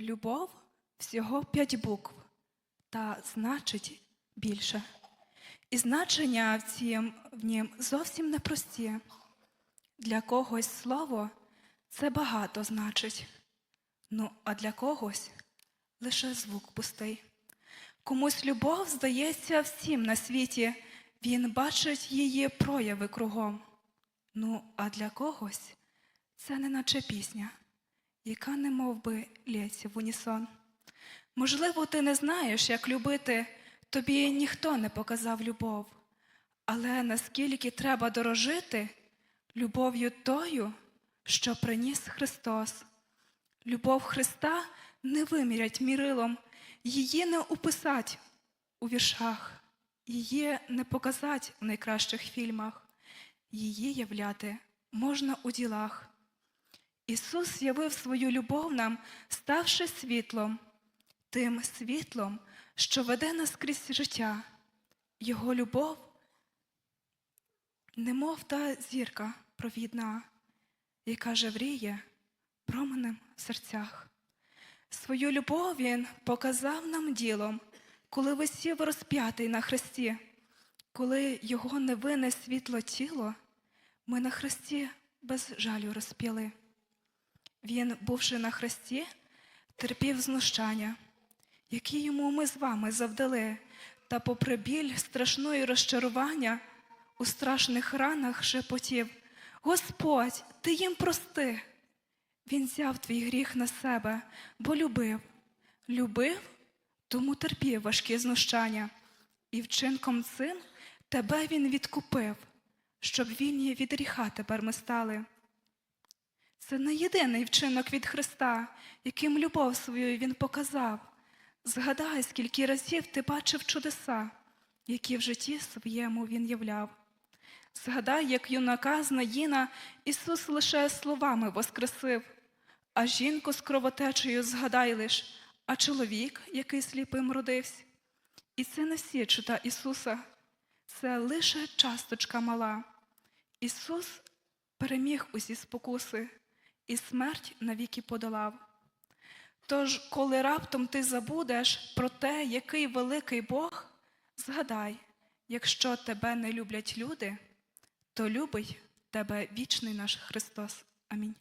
Любов всього п'ять букв, та значить більше. І значення в, цім, в нім зовсім непрості. Для когось слово це багато значить, ну а для когось лише звук пустий. Комусь любов здається всім на світі, він бачить її прояви кругом. Ну, а для когось це не наче пісня, яка не мов би лється в унісон. Можливо, ти не знаєш, як любити, тобі ніхто не показав любов, але наскільки треба дорожити любов'ю тою, що приніс Христос. Любов Христа не вимірять мірилом, її не уписать у віршах, її не показать в найкращих фільмах, її являти можна у ділах. Ісус явив свою любов нам, ставши світлом, тим світлом, що веде нас крізь життя. Його любов, немов та зірка провідна, яка жевріє променем в серцях. Свою любов Він показав нам ділом, коли висів розп'ятий на хресті, коли його невинне світло тіло, ми на хресті без жалю розп'яли. Він, бувши на хресті, терпів знущання, які йому ми з вами завдали, та попри біль страшної розчарування у страшних ранах шепотів Господь, ти їм прости. Він взяв твій гріх на себе, бо любив. Любив, тому терпів важкі знущання, і вчинком цим тебе він відкупив, щоб вільні від гріха тепер ми стали. Це не єдиний вчинок від Христа, яким любов свою Він показав. Згадай, скільки разів ти бачив чудеса, які в житті своєму Він являв. Згадай, як юнака з Наїна Ісус лише словами воскресив, а жінку з кровотечею згадай лиш, а чоловік, який сліпим родився. І це не всі чута Ісуса, це лише часточка мала. Ісус переміг усі спокуси і смерть навіки подолав. Тож, коли раптом ти забудеш про те, який великий Бог, згадай, якщо тебе не люблять люди, то любить тебе вічний наш Христос. Амінь.